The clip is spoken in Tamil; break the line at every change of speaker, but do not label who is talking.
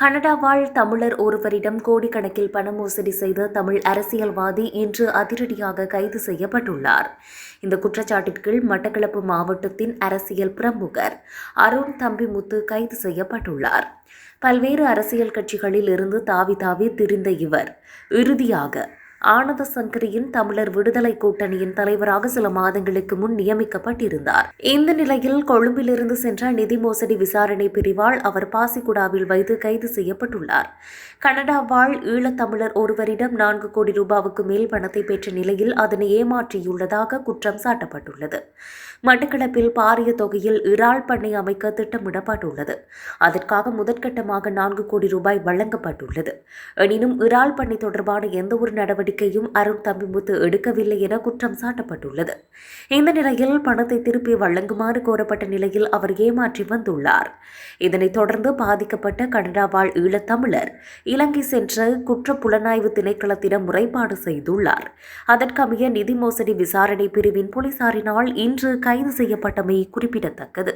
கனடா வாழ் தமிழர் ஒருவரிடம் கோடிக்கணக்கில் பண மோசடி செய்த தமிழ் அரசியல்வாதி இன்று அதிரடியாக கைது செய்யப்பட்டுள்ளார். இந்த குற்றச்சாட்டின் கீழ் மட்டக்களப்பு மாவட்டத்தின் அரசியல் பிரமுகர் அருண் தம்பிமுத்து கைது செய்யப்பட்டுள்ளார். பல்வேறு அரசியல் கட்சிகளில் இருந்து தாவி தாவி திரிந்த இவர். இறுதியாக ஆனந்த சங்கரியின் தமிழர் விடுதலை கூட்டணியின் தலைவராக சில மாதங்களுக்கு முன் நியமிக்கப்பட்டிருந்தார். இந்த நிலையில் கொழும்பிலிருந்து சென்ற நிதி மோசடி விசாரணை பிரிவால் அவர் பாசிகுடாவில் வைத்து கைது செய்யப்பட்டுள்ளார். கனடா வாழ் ஈழத்தமிழர் ஒருவரிடம் நான்கு கோடி ரூபாவுக்கு மேல் பணத்தை பெற்ற நிலையில் அதனை ஏமாற்றியுள்ளதாக குற்றம் சாட்டப்பட்டுள்ளது. மட்டக்களப்பில் பாரிய தொகையில் இறால் பண்ணை அமைக்க திட்டமிடப்பட்டுள்ளது. அதற்காக முதற்கட்டமாக நான்கு கோடி ரூபாய் வழங்கப்பட்டுள்ளது. எனினும் இறால் பண்ணை தொடர்பான எந்தவொரு நடவடிக்கை நடவடிக்கையும் அருண் தம்பிமுத்து எடுக்கவில்லை என குற்றம் சாட்டப்பட்டுள்ளது. இந்த நிலையில் பணத்தை திருப்பி வழங்குமாறு கோரப்பட்ட நிலையில் அவர் ஏமாற்றி வந்துள்ளார். இதனைத் தொடர்ந்து பாதிக்கப்பட்ட கனடா வாழ் ஈழத்தமிழர் இலங்கை சென்ற குற்ற புலனாய்வு திணைக்களத்திடம் முறைப்பாடு செய்துள்ளார். அதற்கமைய நிதி மோசடி விசாரணை பிரிவின் போலீசாரினால் இன்று கைது செய்யப்பட்டமை குறிப்பிடத்தக்கது.